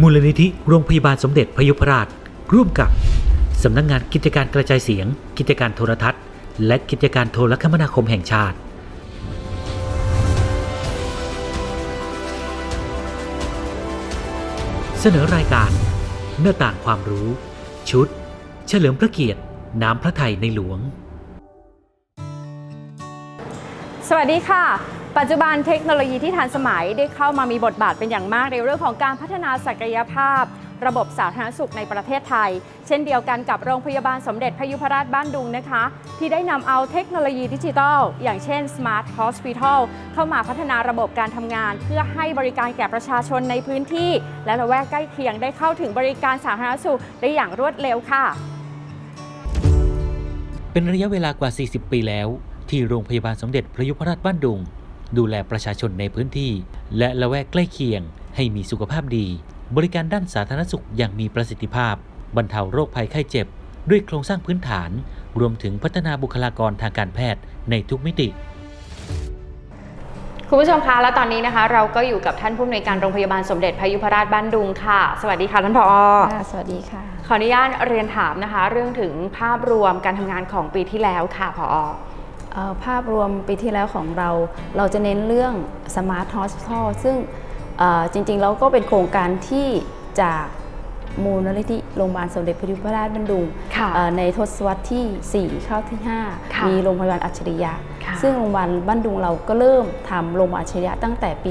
มูลนิธิโรงพยาบาลสมเด็จพยุพราช ร่วมกับ สำนักงงานกิจการกระจายเสียง กิจการโทรทัศน์ และกิจการโทรคมนาคมแห่งชาติเสนอรายการหน้าต่างความรู้ ชุด เฉลิมพระเกียรติ น้ำพระไทยในหลวง สวัสดีค่ะ ปัจจุบันเทคโนโลยีที่ทันสมัยได้เข้ามามีบทบาทเป็นอย่างมากในเรื่องของการพัฒนาศักยภาพ ระบบสาธารณสุขในประเทศไทย เช่นเดียวกันกับโรงพยาบาลสมเด็จพยุพราชบ้านดุงนะคะ ที่ได้นำเอาเทคโนโลยีดิจิทัล อย่างเช่น Smart Hospital เข้ามาพัฒนาระบบการทำงาน เพื่อให้บริการแก่ประชาชนในพื้นที่ และละแวกใกล้เคียงได้เข้าถึงบริการสาธารณสุขได้อย่างรวดเร็วค่ะ เป็นระยะเวลากว่า 40 ปีแล้ว ที่โรงพยาบาลสมเด็จพระยุพราชบ้านดุง ดูแลประชาชนในพื้นที่ และละแวกใกล้เคียง ให้มีสุขภาพดี บริการด้านสาธารณสุขอย่างมีประสิทธิภาพ บรรเทาโรคภัยไข้เจ็บ ด้วยโครงสร้างพื้นฐาน รวมถึงพัฒนาบุคลากรทางการแพทย์ในทุกมิติคุณผู้ชมคะ และตอนนี้นะคะ เราก็อยู่กับท่านผู้อำนวยการโรงพยาบาลสมเด็จพยุพราชบ้านดุงค่ะ สวัสดีค่ะท่านผอค่ะสวัสดีค่ะ ขออนุญาตเรียนถามนะคะ เรื่องถึงภาพรวมการทำงานของปีที่แล้วค่ะผอเอ่อ ภาพรวมปีที่แล้วของเรา เราจะเน้นเรื่อง Smart Hospital ซึ่งเอ่อจริงๆแล้วก็เป็นโครงการที่จากมูลนิธิโรงพยาบาลสมเด็จพระยุพราชบรรดุงค่ะเอ่อในทศวรรษที่ 4 เข้าที่ค่ะ5มีโรงพยาบาลอัจฉริยะค่ะซึ่งโรงพยาบาลบ้านดุงเราก็เริ่มทำโรงพยาบาลอัจฉริยะตั้งแต่ปี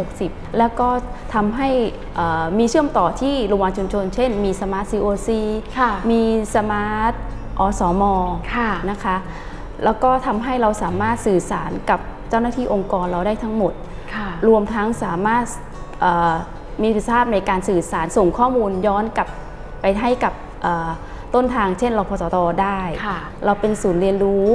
2560 แล้วก็ทำให้เอ่อมีเชื่อมต่อที่โรงพยาบาลชุมชน เช่น มี Smart COC ค่ะมี Smart อสมค่ะนะคะ แล้วก็ทำให้เราสามารถสื่อสารกับเจ้าหน้าที่องค์กรเราได้ทั้งหมดค่ะรวมทั้งสามารถเอ่อมีประสิทธิภาพในการสื่อสารส่งข้อมูลย้อนกลับไปให้กับเอ่อต้นทางเช่นรพสตได้ค่ะเราเป็นศูนย์เรียนรู้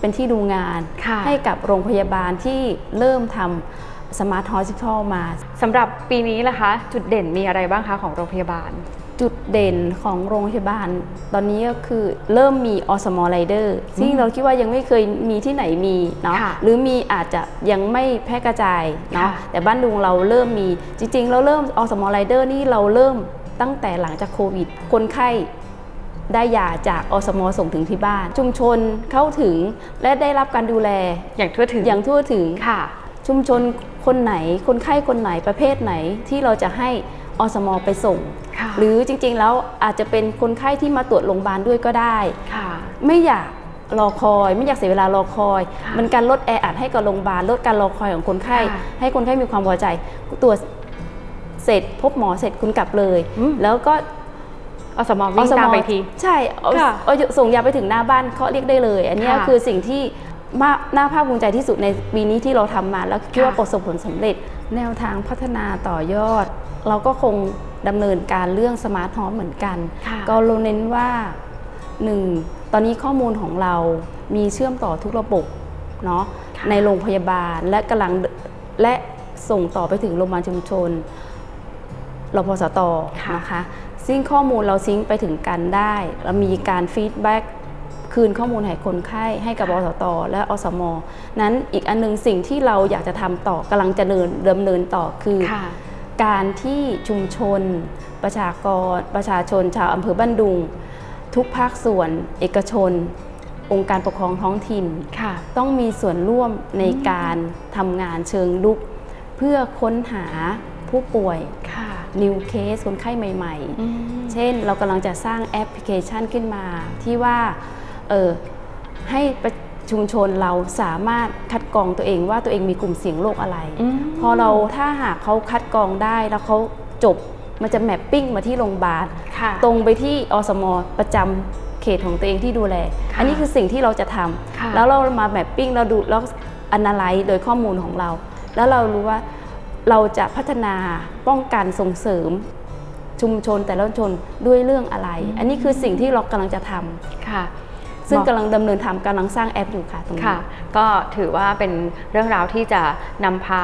เป็นที่ดูงานค่ะให้กับโรงพยาบาลที่เริ่มทำสมาร์ทฮอสพิทอลมาสำหรับปีนี้ล่ะคะ จุดเด่นมีอะไรบ้างคะของโรงพยาบาล จุดเด่นของโรงพยาบาล ตอนนี้ก็คือเริ่มมีอสมอไรเดอร์ซึ่งเราคิดว่ายังไม่เคยมีที่ไหนมีเนาะค่ะหรือมีอาจจะยังไม่แพร่กระจายเนาะค่ะแต่บ้านดุงเราเริ่มมีจริงๆ เราเริ่มอสมอไรเดอร์นี่เราเริ่มตั้งแต่หลังจากโควิด คนไข้ได้ยาจากอสมส่งถึงที่บ้าน ชุมชนเข้าถึงและได้รับการดูแลอย่างทั่วถึงอย่างทั่วถึงค่ะ ชุมชนคนไหนคนไข้คนไหนประเภทไหนที่เราจะให้อสมไปส่งค่ะ หรือจริงๆแล้วอาจจะเป็นคนไข้ที่มาตรวจโรงพยาบาลด้วยก็ได้ค่ะไม่อยากรอคอย ไม่อยากเสียเวลารอคอยค่ะมันการลดแออัดให้กับโรงพยาบาลลดการรอคอยของคนไข้ค่ะให้คนไข้มีความพอใจตรวจเสร็จพบหมอเสร็จคุณกลับเลยอืมแล้วก็อสมวิ่งตามไปที ใช่เอาค่ะเอาส่งยาไปถึงหน้าบ้านเขาเรียกได้เลย อันเนี้ยค่ะคือสิ่งที่มา น่าภาคภูมิใจที่สุดในปีนี้ที่เราทำมา แล้วคิดว่าค่ะประสบผลสำเร็จ แนวทางพัฒนาต่อยอด เราก็คงดำเนินการเรื่องสมาร์ทฮอมเหมือนกันค่ะก็เราเน้นว่าหนึ่งตอนนี้ข้อมูลของเรามีเชื่อมต่อทุกระบบเนาะค่ะในโรงพยาบาลและกำลังและส่งต่อไปถึงโรงพยาบาลชุมชนรพสตค่ะนะคะซิงค์ข้อมูลเราซิงค์ไปถึงกันได้ เรามีการฟีดแบ็ก คืนข้อมูลให้คนไข้ให้กับค่ะรพสตและอสม นั้นอีกอันหนึงสิ่งที่เราอยากจะทำต่อกำลังจะเดินดำเนินต่อคือค่ะการที่ชุมชน ประชากร ประชาชนชาวอำเภอบ้านดุง ทุกภาคส่วน เอกชน องค์การปกครองท้องถิ่นค่ะต้องมีส่วนร่วมในการทำงานเชิงลุก เพื่อค้นหาผู้ป่วยค่ะนิวเคสคนไข้ใหม่อืมๆเช่นเรากำลังจะสร้างแอปพลิเคชันขึ้นมาที่ว่า เออให้ประชุมชนเราสามารถคัดกรองตัวเองว่าตัวเองมีกลุ่มเสี่ยงโรคอะไรอืมพอเราถ้าหากเขาคัดกรองได้แล้วเขาจบมันจะแมปปิ้งมาที่โรงพยาบาลค่ะตรงไปที่อสมประจำเขตของตัวเองที่ดูแลค่ะอันนี้คือสิ่งที่เราจะทค่ะำแล้วเรามาแมปปิ้งเราดูแล้วอนาลัยโดยข้อมูลของเรา แล้วเรารู้ว่าเราจะพัฒนาป้องกันส่งเสริมชุมชนแต่ละชุมชนด้วยเรื่องอะไร อันนี้คือสิ่งที่เรากำลังจะทำค่ะ ซึ่งบอกกำลังดำเนินทำกำลังสร้างแอปอยู่ค่ะตรงนี้ค่ะก็ถือว่าเป็นเรื่องราวที่จะนำพา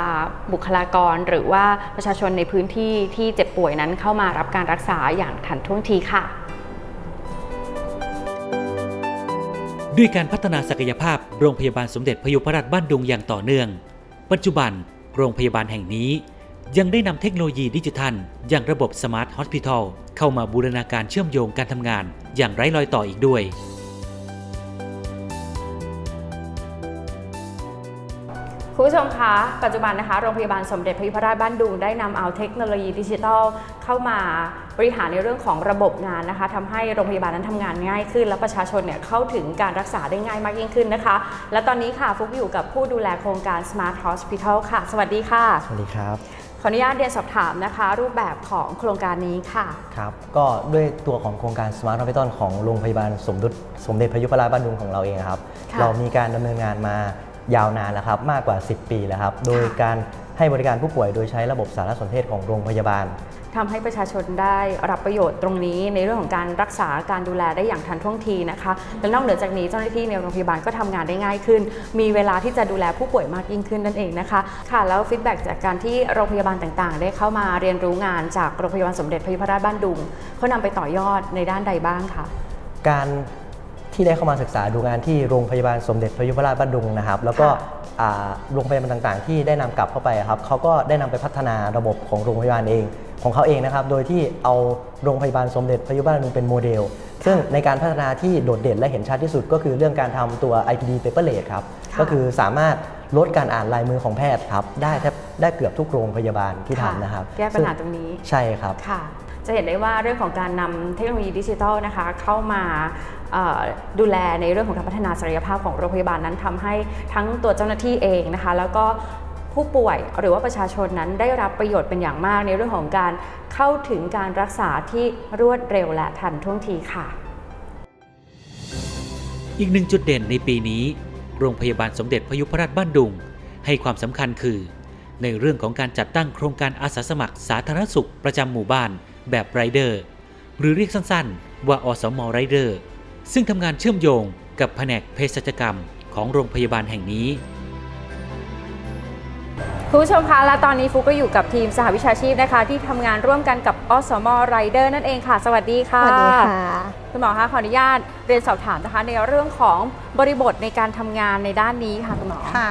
บุคลากร หรือว่าประชาชนในพื้นที่ที่เจ็บป่วยนั้นเข้ามารับการรักษาอย่างทันท่วงทีค่ะ ด้วยการพัฒนาศักยภาพโรงพยาบาลสมเด็จพยุพราชบ้านดุงอย่างต่อเนื่อง ปัจจุบันโรงพยาบาลแห่งนี้ยังได้นำเทคโนโลยีดิจิทัล อย่างระบบ Smart Hospital เข้ามาบูรณาการเชื่อมโยงการทำงาน อย่างไร้รอยต่ออีกด้วย คุณผู้ชมคะปัจจุบันนะคะโรงพยาบาลสมเด็จพระยุพราชบ้านดุงได้นำเอาเทคโนโลยีดิจิทัลเข้ามาบริหารในเรื่องของระบบงานนะคะทำให้โรงพยาบาลนั้นทำงานง่ายขึ้น และประชาชนเนี่ยเข้าถึงการรักษาได้ง่ายมากยิ่งขึ้นนะคะ และตอนนี้ค่ะฟุกอยู่กับผู้ดูแลโครงการ Smart Hospital ค่ะ สวัสดีค่ะ สวัสดีครับขออนุญาตเรียนสอบถามนะคะ รูปแบบของโครงการนี้ค่ะครับก็ด้วยตัวของโครงการ Smart Hospital ของโรงพยาบาลสมดุลสมเด็จพระยุพราชบ้านดุงของเราเองครับค่ะเรามีการดำเนินงานมา ยาวนานแล้วครับมากกว่า 10 ปีแล้วครับ โดยการให้บริการผู้ป่วยโดยใช้ระบบสารสนเทศของโรงพยาบาลทำให้ประชาชนได้รับประโยชน์ตรงนี้ในเรื่องของการรักษาการดูแลได้อย่างทันท่วงทีนะคะและนอกเหนือจากนี้เจ้าหน้าที่ในโรงพยาบาลก็ทำงานได้ง่ายขึ้น มีเวลาที่จะดูแลผู้ป่วยมากยิ่งขึ้นนั่นเองนะคะค่ะแล้วฟีดแบ็กจากการที่โรงพยาบาลต่างๆ ได้เข้ามาเรียนรู้งานจากโรงพยาบาลสมเด็จพระยุพราชบ้านดุงเขานำไปต่อยอดในด้านใดบ้างคะการ ที่ได้เข้ามาศึกษาดูงานที่โรงพยาบาลสมเด็จพระยุพราชบ้านดุงนะครับ แล้วก็ค่ะอ่าโรงพยาบาลต่างๆ ที่ได้นำกลับเข้าไปครับเขาก็ได้นำไปพัฒนาระบบของโรงพยาบาลเองของเขาเองนะครับ โดยที่เอาโรงพยาบาลสมเด็จพระยุพราชบ้านดุงเป็นโมเดล ซึ่งในการพัฒนาที่โดดเด่นและเห็นชัดที่สุด ก็คือเรื่องการทำตัว IPD paperless ครับค่ะก็คือสามารถลดการอ่านลายมือของแพทย์ครับได้แทบได้เกือบทุกโรงพยาบาลที่ทำนะครับ แก้ปัญหาตซึ่รงนี้ใช่ครับค่ะ จะเห็นได้ว่าเรื่องของการนำเทคโนโลยีดิจิทัลนะคะเข้ามาดูแลในเรื่องของการพัฒนาศักยภาพของโรงพยาบาลนั้นทำให้ทั้งตัวเจ้าหน้าที่เองนะคะ แล้วก็ผู้ป่วยหรือว่าประชาชนนั้นได้รับประโยชน์เป็นอย่างมากในเรื่องของการเข้าถึงการรักษาที่รวดเร็วและทันท่วงทีค่ะ อีกหนึ่งจุดเด่นในปีนี้ โรงพยาบาลสมเด็จพยุพราชบ้านดุง ให้ความสำคัญคือ ในเรื่องของการจัดตั้งโครงการอาสาสมัครสาธารณสุขประจำหมู่บ้าน แบบไรเดอร์หรือเรียกสั้นๆ ว่าอสมไรเดอร์ซึ่งทำงานเชื่อมโยงกับแผนกเภสัชกรรมของโรงพยาบาลแห่งนี้คุณผู้ชมคะและตอนนี้ฟุกก็อยู่กับทีมสหวิชาชีพนะคะ ที่ทำงานร่วมกันกับอสมไรเดอร์นั่นเองค่ะ สวัสดีค่ะสวัสดีค่ะคุณหมอคะขออนุญาตเรียนสอบถามนะคะ ในเรื่องของบริบทในการทำงานในด้านนี้ค่ะคุณหมอค่ะ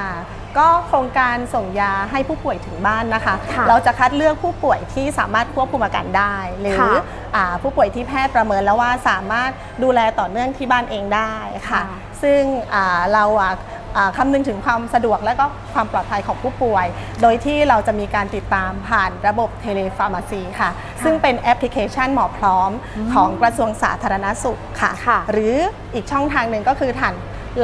ก็โครงการส่งยาให้ผู้ป่วยถึงบ้านนะคะ ค่ะเราจะคัดเลือกผู้ป่วยที่สามารถควบคุมอาการได้ หรือค่ะอาผู้ป่วยที่แพทย์ประเมินแล้วว่าสามารถดูแลต่อเนื่องที่บ้านเองได้ค่ะ ค่ะ ซึ่งอ่าเราอะอ่าคำนึงถึงความสะดวกและก็ความปลอดภัยของผู้ป่วย โดยที่เราจะมีการติดตามผ่านระบบเทเลฟาร์มาซีค่ะ ซึ่งเป็นแอปพลิเคชันหมอพร้อมของกระทรวงสาธารณสุขค่ะ ค่ะ หรืออีกช่องทางหนึ่งก็คือผ่าน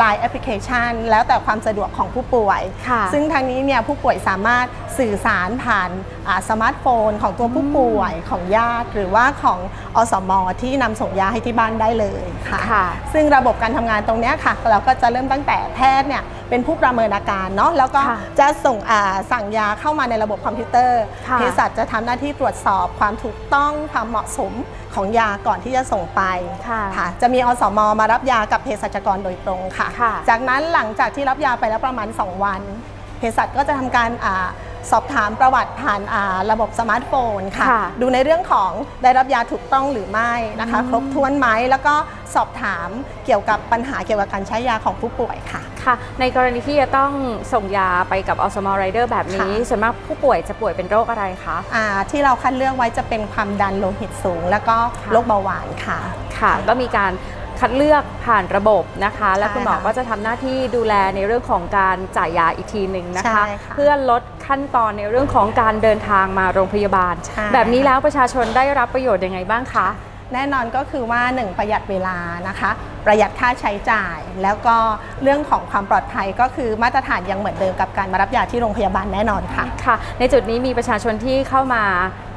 Line แอปพลิเคชัน แล้วแต่ความสะดวกของผู้ป่วยค่ะซึ่งทางนี้เนี่ยผู้ป่วยสามารถสื่อสารผ่านอ่า สมาร์ทโฟนของตัวผู้ป่วยของญาติ หรือว่าของอสมที่นำส่งยาให้ที่บ้านได้เลยค่ะค่ะซึ่งระบบการทำงานตรงเนี้ยค่ะ เราก็จะเริ่มตั้งแต่แพทย์เนี่ยเป็นผู้ประเมินอาการเนาะแล้วก็ค่ะจะส่งอ่าสั่งยาเข้ามาในระบบคอมพิวเตอร์ค่ะเภสัชจะทำหน้าที่ตรวจสอบความถูกต้องความเหมาะสมของยาก่อนที่จะส่งไปค่ะค่ะจะมีอสมมารับยากับเภสัชกรโดยตรงค่ะค่ะ จากนั้นหลังจากที่รับยาไปแล้วประมาณ 2 วันเภสัชก็จะทำการอา สอบถามประวัติผ่านอ่าระบบสมาร์ทโฟนค่ะค่ะ ดูในเรื่องของได้รับยาถูกต้องหรือไม่นะคะอืมครบถ้วนไหมแล้วก็สอบถามเกี่ยวกับปัญหาเกี่ยวกับการใช้ยาของผู้ป่วยค่ะค่ะ ในกรณีที่จะต้องส่งยาไปกับอสมไรเดอร์แบบนี้ค่ะส่วนมากผู้ป่วยจะป่วยเป็นโรคอะไรคะอ่าที่เราคัดเลือกไว้จะเป็นความดันโลหิตสูง แล้วก็ค่ะโรคเบาหวานค่ะค่ะ ก็มีการ คัดเลือกผ่านระบบนะคะ และใช่คุณหมอค่ะก็จะทำหน้าที่ดูแลในเรื่องของการจ่ายยาอีกทีหนึ่งนะคะใช่ค่ะเพื่อลดขั้นตอนในเรื่องของการเดินทางมาโรงพยาบาลใช่แบบนี้แล้วประชาชนได้รับประโยชน์ยังไงบ้างคะแน่นอนก็คือว่า 1 ประหยัดเวลานะคะ ประหยัดค่าใช้จ่าย แล้วก็เรื่องของความปลอดภัยก็คือมาตรฐานยังเหมือนเดิมกับการมารับยาที่โรงพยาบาลแน่นอนค่ะ ค่ะ ในจุดนี้มีประชาชนที่เข้ามา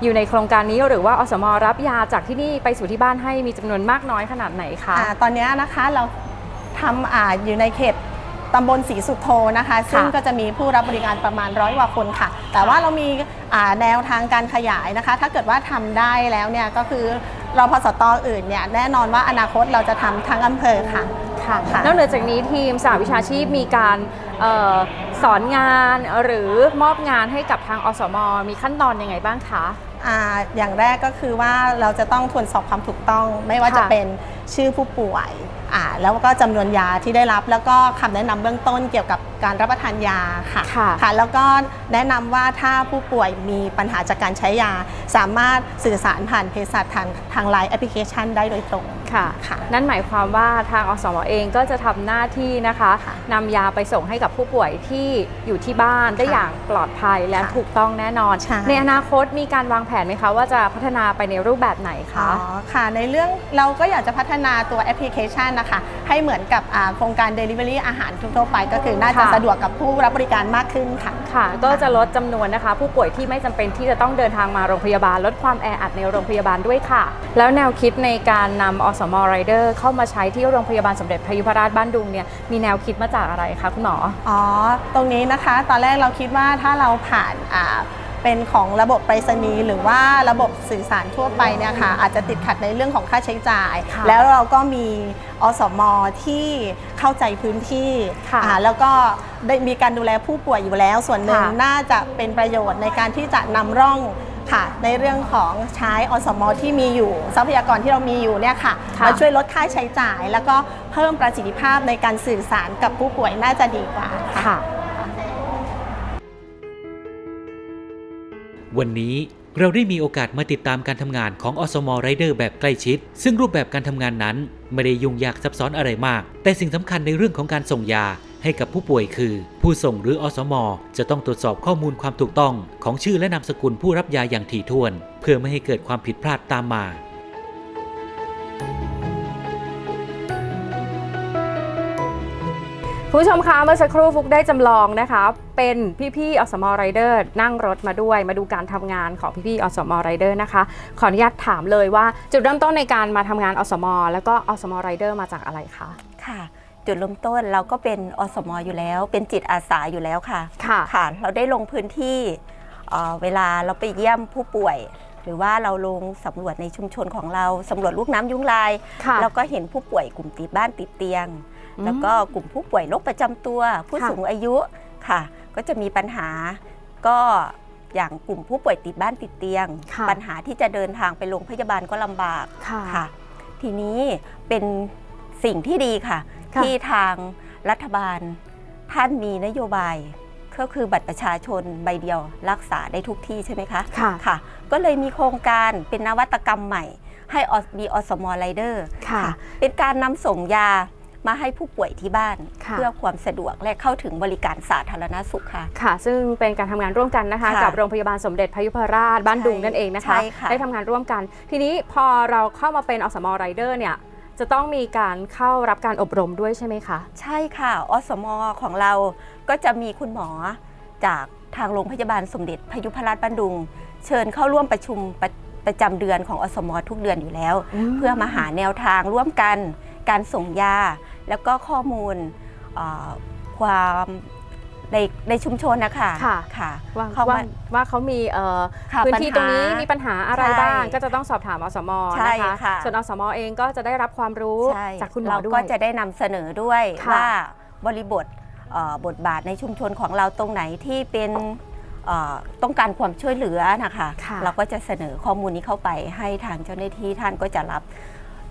อยู่ในโครงการนี้หรือว่าอสมรับยาจากที่นี่ไปสู่ที่บ้านให้มีจำนวนมากน้อยขนาดไหนคะอ่าตอนนี้นะคะเราทำอ่าอยู่ในเขตตำบลศรีสุโธนะคะ ซึ่งก็จะมีผู้รับบริการประมาณร้อยกว่าคนค่ะ แต่ว่าเรามีอ่าแนวทางการขยายนะคะ ถ้าเกิดว่าทำได้แล้วเนี่ยก็คือ รอพสตอื่นเนี่ยแน่นอนว่าอนาคตเราจะทำทั้งอำเภอค่ะ ค่ะค่ะ นอกเหนือจากนี้ทีมสหวิชาชีพมีการเออสอนงานหรือมอบงานให้กับทางอสม มีขั้นตอนยังไงบ้างคะ อ่าอย่างแรกก็คือว่าเราจะต้องทวนสอบความถูกต้อง ไม่ว่าจะค่ะ เป็น ชื่อผู้ป่วยอ่าแล้วก็จำนวนยาที่ได้รับแล้วก็คำแนะนำเบื้องต้นเกี่ยวกับการรับประทานยาค่ะค่ะค่ะแล้วก็แนะนำว่าถ้าผู้ป่วยมีปัญหาจากการใช้ยา สามารถสื่อสารผ่านเภสัชทางทางไลน์แอปพลิเคชันได้โดยตรงค่ะค่ะ นั่นหมายความว่าทางอสมเองก็จะทำหน้าที่นะคะค่ะนำยาไปส่งให้กับผู้ป่วยที่อยู่ที่บ้านได้ค่ะอย่างปลอดภัยและค่ะถูกต้องแน่นอนใช่ในอนาคตมีการวางแผนไหมคะว่าจะพัฒนาไปในรูปแบบไหนอ๋คะอค่ะ ในเรื่องเราก็อยากจะพัฒนาตัวแอปพลิเคชันนะคะให้เหมือนกับอ่าโครงการ Delivery อาหารทั่วๆไป ก็คือน่าจะค่ะสะดวกกับผู้รับบริการมากขึ้นค่ะค่ะ ก็จะลดจำนวนนะคะ ผู้ป่วยที่ไม่จำเป็นที่จะต้องเดินทางมาโรงพยาบาล ลดความแออัดในโรงพยาบาลด้วยค่ะ แล้วแนวคิดในการนำอสมไรเดอร์เข้ามาใช้ที่โรงพยาบาลสมเด็จพระยุพราชบ้านดุงเนี่ยมีแนวคิดมาจากอะไรคะคุณหมออ๋อตรงนี้นะคะ ตอนแรกเราคิดว่าถ้าเราผ่านอ่า เป็นของระบบไปรษณีย์หรือว่าระบบสื่อสารทั่วไปเนี่ยค่ะอาจจะติดขัดในเรื่องของค่าใช้จ่าย ค่ะแล้วเราก็มีอสมที่เข้าใจพื้นที่ค่ะอ่าแล้วก็ได้มีการดูแลผู้ป่วยอยู่แล้ว ส่วนหนึ่งค่ะ น่าจะเป็นประโยชน์ในการที่จะนำร่องค่ะ ในเรื่องของใช้อสมที่มีอยู่ ทรัพยากรที่เรามีอยู่เนี่ยค่ะค่ะ มาช่วยลดค่าใช้จ่าย แล้วก็เพิ่มประสิทธิภาพในการสื่อสารกับผู้ป่วยน่าจะดีกว่า ค่ะ วันนี้เราได้มีโอกาสมาติดตามการทำงานของอสมไรเดอร์แบบใกล้ชิด ซึ่งรูปแบบการทำงานนั้น ไม่ได้ยุ่งยากซับซ้อนอะไรมาก แต่สิ่งสำคัญในเรื่องของการส่งยาให้กับผู้ป่วยคือ ผู้ส่งหรืออสมจะต้องตรวจสอบข้อมูลความถูกต้อง ของชื่อและนามสกุลผู้รับยาอย่างถี่ถ้วน เพื่อไม่ให้เกิดความผิดพลาดตามมา คุณผู้ชมคะเมื่อสักครู่ฟุกได้จำลองนะคะ เป็นพี่ๆอสมไรเดอร์นั่งรถมาด้วย มาดูการทำงานของพี่ๆอสมไรเดอร์นะคะ ขออนุญาตถามเลยว่าจุดเริ่มต้นในการมาทำงานอสมแล้วก็อสมไรเดอร์มาจากอะไรคะค่ะ จุดเริ่มต้นเราก็เป็นอสมอยู่แล้ว เป็นจิตอาสาอยู่แล้วค่ะค่ะค่ะ เราได้ลงพื้นที่เอ่อเวลาเราไปเยี่ยมผู้ป่วย หรือว่าเราลงสำรวจในชุมชนของเราสำรวจลูกน้ำยุงลายค่ะเราก็เห็นผู้ป่วยกลุ่มติดบ้านติดเตียงอืม แล้วก็กลุ่มผู้ป่วยโรคประจำตัว ผู้ค่ะสูงอายุค่ะ ก็จะมีปัญหาก็อย่างกลุ่มผู้ป่วยติดบ้านติดเตียงค่ะปัญหาที่จะเดินทางไปโรงพยาบาลก็ลำบากค่ะค่ะ ทีนี้เป็นสิ่งที่ดีค่ะค่ะ ที่ทางรัฐบาลท่านมีนโยบายก็คือบัตรประชาชนใบเดียวรักษาได้ทุกที่ใช่ไหมคะ ค่ะค่ะ ก็เลยมีโครงการเป็นนวัตกรรมใหม่ ให้อสมีอสมไรเดอร์ค่ะ เป็นการนำส่งยา มาให้ผู้ป่วยที่บ้าน ค่ะ เพื่อความสะดวกและเข้าถึงบริการสาธารณสุขค่ะ ค่ะ ซึ่งเป็นการทำงานร่วมกันนะคะ ค่ะกับโรงพยาบาลสมเด็จพระยุพราชบ้านใช่ดุงนั่นเองนะคะ ใช่ค่ะ ได้ทำงานร่วมกัน ทีนี้พอเราเข้ามาเป็นอสมไรเดอร์เนี่ยจะต้องมีการเข้ารับการอบรมด้วยใช่ไหมคะ ใช่ค่ะ อสมของเราก็จะมีคุณหมอจากทางโรงพยาบาลสมเด็จพยุพราชบ้านดุง เชิญเข้าร่วมประชุมประประจำเดือนของอสมทุกเดือนอยู่แล้วอืมเพื่อมาหาแนวทางร่วมกัน การส่งยา แล้วก็ข้อมูลเอ่อความในในชุมชนนะคะค่ะค่ะว่าเข้าว่ามาว่าเขามีเอ่อค่ะพื้นที่ตรงนี้ปัญหามีมีปัญหาอะไรใช่บ้าง ก็จะต้องสอบถามอสมใช่นะคะค่ะส่วนอสมเองก็จะได้รับความรู้ใช่จากคุณหมอเราด้วยก็จะได้นำเสนอด้วยค่ะว่าบริบทเอ่อบทบาทในชุมชนของเราตรงไหนที่เป็นเอ่อต้องการความช่วยเหลือนะคะค่ะเราก็จะเสนอข้อมูลนี้เข้าไปให้ทางเจ้าหน้าที่ท่านก็จะรับ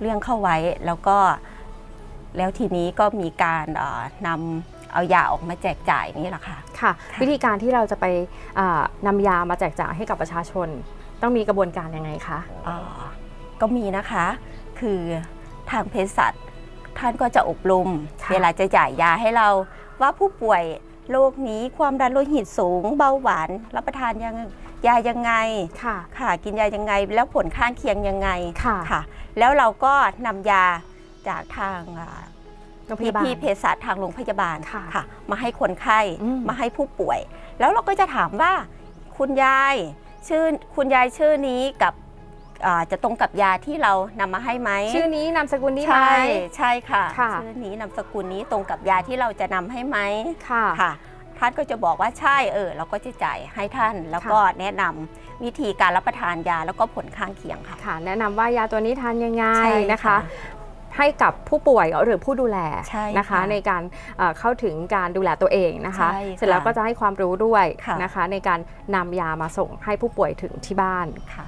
เรื่องเข้าไว้แล้วก็ แล้วทีนี้ก็มีการเอ่อนำเอายาออกมาแจกจ่ายนี่แหละค่ะ ค่ะค่ะวิธีการที่เราจะไปอ่านำยามาแจกจ่ายให้กับประชาชน ต้องมีกระบวนการยังไงคะอ่าก็มีนะคะ คือทางเภสัชท่านก็จะอบรมค่ะเวลาจะจ่ายยาให้เราว่าผู้ป่วยโรคนี้ความดันโลหิตสูง เบาหวานรับประทานยังยายังไงค่ะ ค่ะ กินยายังไง แล้วผลข้างเคียงยังไงค่ะค่ะ แล้วเราก็นำยา จากทางอ่าโรงพพี่ยาบาลพี่เภสัชทางโรงพยาบาลค่ะมาให้คนไข้อืมมาให้ผู้ป่วย แล้วเราก็จะถามว่าคุณยายชื่อคุณยายชื่อนี้กับอ่าจะตรงกับยาที่เรานำมาให้ไหมชื่อนี้นามสกุลนี้ไหมใช่ใช่ค่ะค่ะชื่อนี้นามสกุลนี้ตรงกับยาที่เราจะนำให้ไหมค่ะค่ะ ท่านก็จะบอกว่าใช่เออเราก็จะจ่ายให้ท่านแล้วก็แนะนำวิธีการรับประทานยาแล้วก็ผลข้างเคียงค่ะค่ะ แนะนำว่ายาตัวนี้ทานยังไงใช่นะคะ ให้กับผู้ป่วยหรือผู้ดูแลใช่นะคะ ค่ะในการเอ่อเข้าถึงการดูแลตัวเองนะคะ ใช่ค่ะเสร็จแล้วก็จะให้ความรู้ด้วยค่ะ นะคะ ในการนำยามาส่งให้ผู้ป่วยถึงที่บ้าน ค่ะ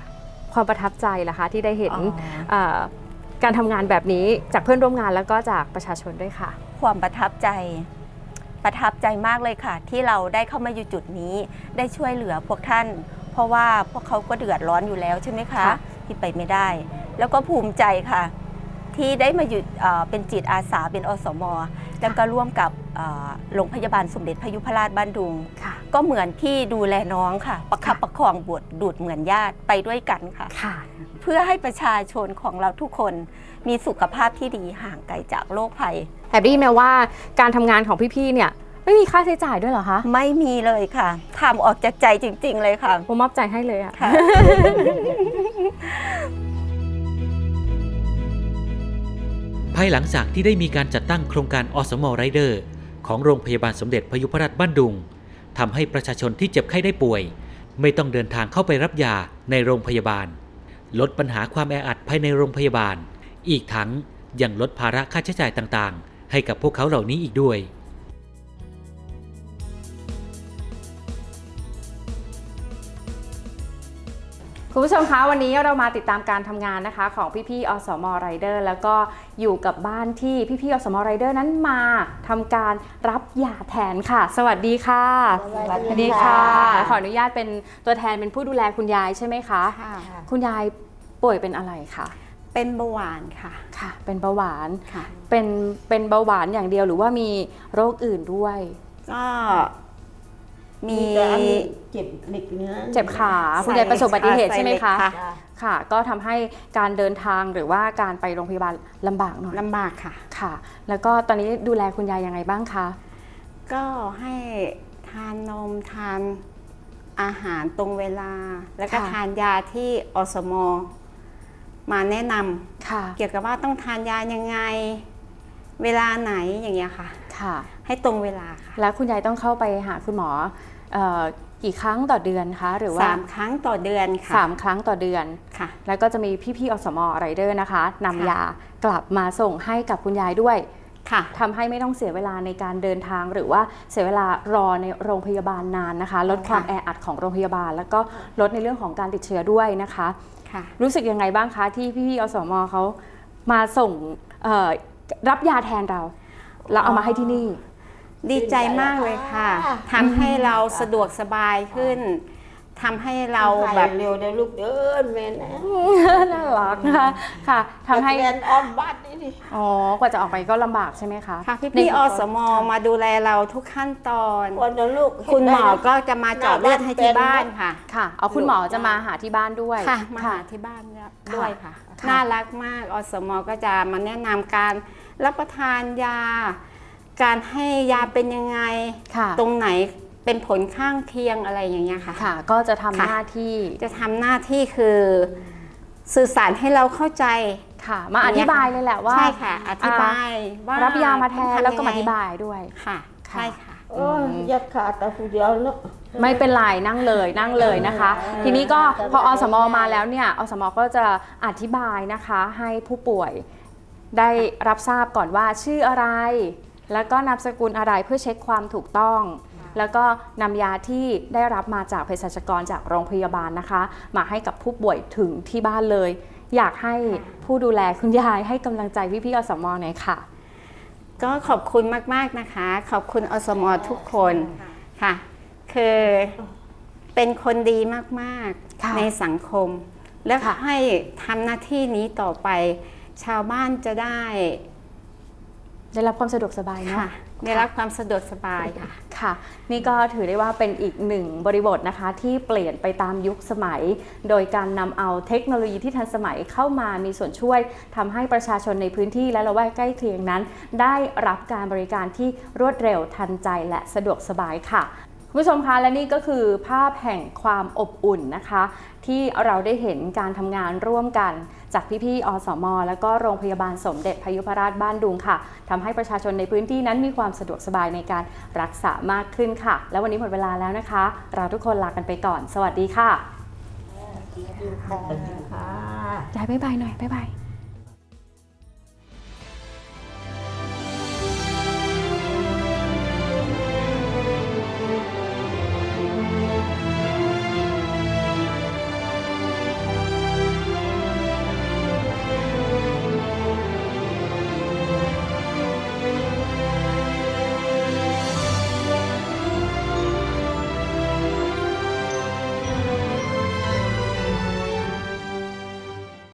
ความประทับใจล่ะคะที่ได้เห็น อ๋อ เอ่อการทำงานแบบนี้จากเพื่อนร่วมงานแล้วก็จากประชาชนด้วยค่ะ ความประทับใจ ประทับใจมากเลยค่ะ ที่เราได้เข้ามาอยู่จุดนี้ได้ช่วยเหลือพวกท่าน เพราะว่าพวกเขาก็เดือดร้อนอยู่แล้วใช่ไหมคะ ค่ะ ที่ไปไม่ได้ แล้วก็ภูมิใจค่ะ ที่ได้มาอยู่เอ่อเป็นจิตอาสาเป็นอสม แล้วก็ร่วมกับเอ่อโรงพยาบาลสมเด็จพยุพราชบ้านดุงค่ะก็เหมือนที่ดูแลน้องค่ะ ประคับประคองบวดดูดเหมือนญาติไปด้วยกันค่ะค่ะ เพื่อให้ประชาชนของเราทุกคนมีสุขภาพที่ดีห่างไกลจากโรคภัยแอบได้ยินมาว่าการทำงานของพี่ๆเนี่ยไม่มีค่าใช้จ่ายด้วยเหรอคะ ไม่มีเลยค่ะทำออกจากใจจริง ๆ เลยค่ะ ผมมอบใจให้เลยอะค่ะ ภายหลังจากที่ได้มีการจัดตั้งโครงการอสมอไรเดอร์ ของโรงพยาบาลสมเด็จพยุพราชบ้านดุงทำให้ประชาชนที่เจ็บไข้ได้ป่วย ไม่ต้องเดินทางเข้าไปรับยาในโรงพยาบาล ลดปัญหาความแออัดภายในโรงพยาบาล อีกทั้งยังลดภาระค่าใช้จ่ายต่างๆ ให้กับพวกเขาเหล่านี้อีกด้วย คุณผู้ชมคะวันนี้เรามาติดตามการทำงานนะคะของพี่ๆอสมไรเดอร์แล้วก็อยู่กับบ้านที่พี่ๆอสมไรเดอร์นั้นมาทำการรับยาแทนค่ะ สวัสดีค่ะสวัสดีค่ะค่ะขออนุญาตเป็นตัวแทนเป็นผู้ดูแลคุณยายใช่ไหมคะคุณยายป่วยเป็นอะไรคะเป็นเบาหวานค่ะค่ะ เป็นเบาหวานค่ะเป็นเป็นเบาหวานอย่างเดียวหรือว่ามีโรคอื่นด้วยก็ มีแต่อันนี้เจ็บเหล็กเนื้อเจ็บขาคุณยายประสบอุบัติเหตุใช่ไหมคะใส่เหล็กค่ะ ก็ทำให้การเดินทางหรือว่าการไปโรงพยาบาลลำบากหน่อยลำบากค่ะ ค่ะ แล้วก็ตอนนี้ดูแลคุณยายยังไงบ้างคะ ก็ให้ทานนมทานอาหารตรงเวลา แล้วก็ค่ะทานยาที่อสมมาแนะนค่ะำเกี่ยวกับว่าต้องทานยายังไง เวลาไหนอย่างเงี้ยค่ะ ค่ะ ให้ตรงเวลาค่ะ แล้วคุณยายต้องเข้าไปหาคุณหมอเอ่อ กี่ครั้งต่อเดือนคะหรือว่าสามครั้งต่อเดือนค่ะสามครั้งต่อเดือนค่ะ แล้วก็จะมีพี่ๆอสมไรเดอร์นะคะนำค่ะยากลับมาส่งให้กับคุณยายด้วยค่ะทำให้ไม่ต้องเสียเวลาในการเดินทางหรือว่าเสียเวลารอในโรงพยาบาลนานนะคะ ลดความค่ะแออัดของโรงพยาบาล แล้วก็ลดในเรื่องของการติดเชื้อด้วยนะคะค่ะ รู้สึกยังไงบ้างคะที่พี่ๆอสมเขามาส่งเอ่อรับยาแทนเรา แล้วเอามาให้ที่นี่ ดีใจมากเลยค่ะทำให้เราสะดวกสบายขึ้นทำให้เราแบบเร็วเดี๋ยวลูกเดินแม่นะน่ารักนะคะค่ะทำให้แฟนออมบ้านนี่ดิอ๋อกว่าจะออกไปก็ลำบากใช่ไหมคะค่ะพี่ในพี่อสมมาดูแลเราทุกขั้นตอนวันนั้นลูกคุณหมอก็จะมาเจาะเลือดให้ที่บ้านค่ะค่ะเอาคุณหมอจะมาหาที่บ้านด้วยค่ะมาหาค่ะที่บ้านค่ะด้วยค่ะค่ะ น่ารักมากอสมก็จะมาแนะนำการรับประทานยา การให้ยาเป็นยังไง ค่ะ ตรงไหนเป็นผลข้างเคียงอะไรอย่างเงี้ยค่ะ ค่ะ ก็จะทำค่ะ หน้าที่จะทำหน้าที่คือสื่อสารให้เราเข้าใจ ค่ะ มาอธิบายเลยแหละว่า ใช่ค่ะ อธิบายว่ารับยามาแทนต้องทำแล้วก็มางอไงธิบายด้วย ค่ะ ค่ะ ใช่ค่ะ โอ้ยยัดขาดแต่ผู้เดียวเนาะ ไม่เป็นไรนั่งเลยนั่งเลยนะคะทีนี้ก็พออสมมาแล้วเนี่ยอสมก็จะอธิบายนะคะให้ผู้ป่วยได้รับทราบก่อนว่าชื่ออะไร แล้วก็นามสกุลอะไรเพื่อเช็คความถูกต้อง แล้วก็นำยาที่ได้รับมาจากเภสัชกรจากโรงพยาบาลนะคะ มาให้กับผู้ป่วยถึงที่บ้านเลย อยากให้ผู้ดูแลคุณยายให้กำลังใจพี่ๆอสมหน่อยค่ะ ก็ขอบคุณมากๆนะคะ ขอบคุณอสมทุกคนค่ะ คือเป็นคนดีมากค่ะๆในสังคม และค่ะให้ทำหน้าที่นี้ต่อไป ชาวบ้านจะได้ ได้รับความสะดวกสบายเนาะค่ะได้รับความสะดวกสบายค่ะ ค่ะ นี่ก็ถือได้ว่าเป็นอีกหนึ่งบริบทนะคะที่เปลี่ยนไปตามยุคสมัย โดยการนำเอาเทคโนโลยีที่ทันสมัยเข้ามามีส่วนช่วยทำให้ประชาชนในพื้นที่และละแวกใกล้เคียงนั้น ได้รับการบริการที่รวดเร็วทันใจและสะดวกสบายค่ะ คุณผู้ชมคะและนี่ก็คือภาพแห่งความอบอุ่นนะคะ ที่เราได้เห็นการทำงานร่วมกัน จากพี่ๆอสม และก็โรงพยาบาลสมเด็จพยุพราชบ้านดุงค่ะทำให้ประชาชนในพื้นที่นั้นมีความสะดวกสบายในการรักษามากขึ้นค่ะ แล้ววันนี้หมดเวลาแล้วนะคะ เราทุกคนลากันไปก่อน สวัสดีค่ะค่ะยายบ๊ายบายหน่อยบ๊ายบาย